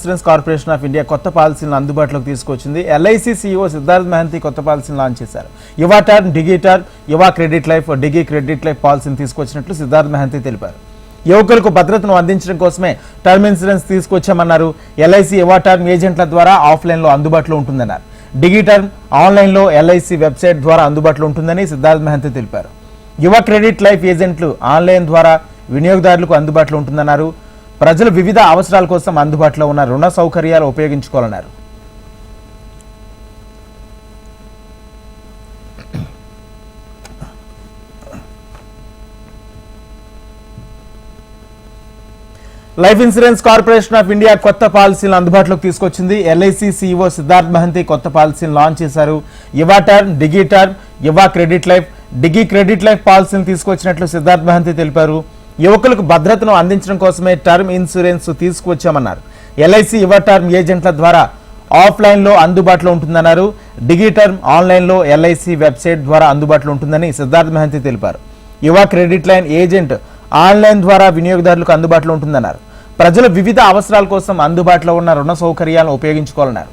Insurance corporation of India కొత్త పాలసీలను అందుబాటులోకి తీసుకొచ్చింది. ఎల్ఐసి సీఈఓ సిద్ధార్థ్ మహంతి కొత్త పాలసీని లాంచ్ చేశారు. Yuva term Digi term Yuva credit life Digi credit life పాలసీని తీసుకొచ్చినట్లు సిద్ధార్థ్ మహంతి తెలిపారు. యువకులకు భద్రతను అందించడం కోసమే టర్మ్ ఇన్సూరెన్స్ తీసుకొచ్చామన్నారు. ఎల్ఐసి యువా టర్మ్ ఏజెంట్ల ద్వారా ఆఫ్లైన్లో అందుబాటులో ఉంటుందన్నారు. డిగి టర్మ్ ఆన్లైన్లో ఎల్ఐసి వెబ్సైట్ ద్వారా అందుబాటులో ఉంటుందని సిద్ధార్థ్ మహంతి తెలిపారు. యువ క్రెడిట్ లైఫ్ ఏజెంట్లు ఆన్లైన్ ద్వారా వినియోగదారులకు అందుబాటులో ఉంటుందన్నారు. ప్రజలు వివిధ అవసరాల కోసం అందుబాటులో ఉన్న రుణ సౌకర్యాలు ఉపయోగించుకోవాలన్నారు. Life insurance corporation of India కొత్త పాలసీలను అందుబాటులోకి తీసుకొచ్చింది. ఎల్ఐసి సిఇఓ సిద్ధార్థ్ మహంతి కొత్త పాలసీని లాంచ్ చేశారు. Yuva term Digi term Yuva credit life Digi credit life పాలసీని తీసుకొచ్చినట్లు సిద్ధార్థ్ మహంతి తెలిపారు. యువకులకు భద్రతను అందించడం కోసమే టర్మ్ ఇన్సూరెన్స్ తీసుకువచ్చామన్నారు. ఎల్ఐసి యువ టర్మ్ ఏజెంట్ల ద్వారా ఆఫ్లైన్లో అందుబాటులో ఉంటుందన్నారు. డిగి టర్మ్ ఆన్లైన్లో ఎల్ఐసి వెబ్సైట్ ద్వారా అందుబాటులో ఉంటుందని సిద్ధార్థ్ మహంతి తెలిపారు. యువ క్రెడిట్ లైన్ ఏజెంట్ ఆన్లైన్ ద్వారా వినియోగదారులకు అందుబాటులో ఉంటుందన్నారు. ప్రజలు వివిధ అవసరాల కోసం అందుబాటులో ఉన్న రుణ సౌకర్యాలను ఉపయోగించుకోవాలన్నారు.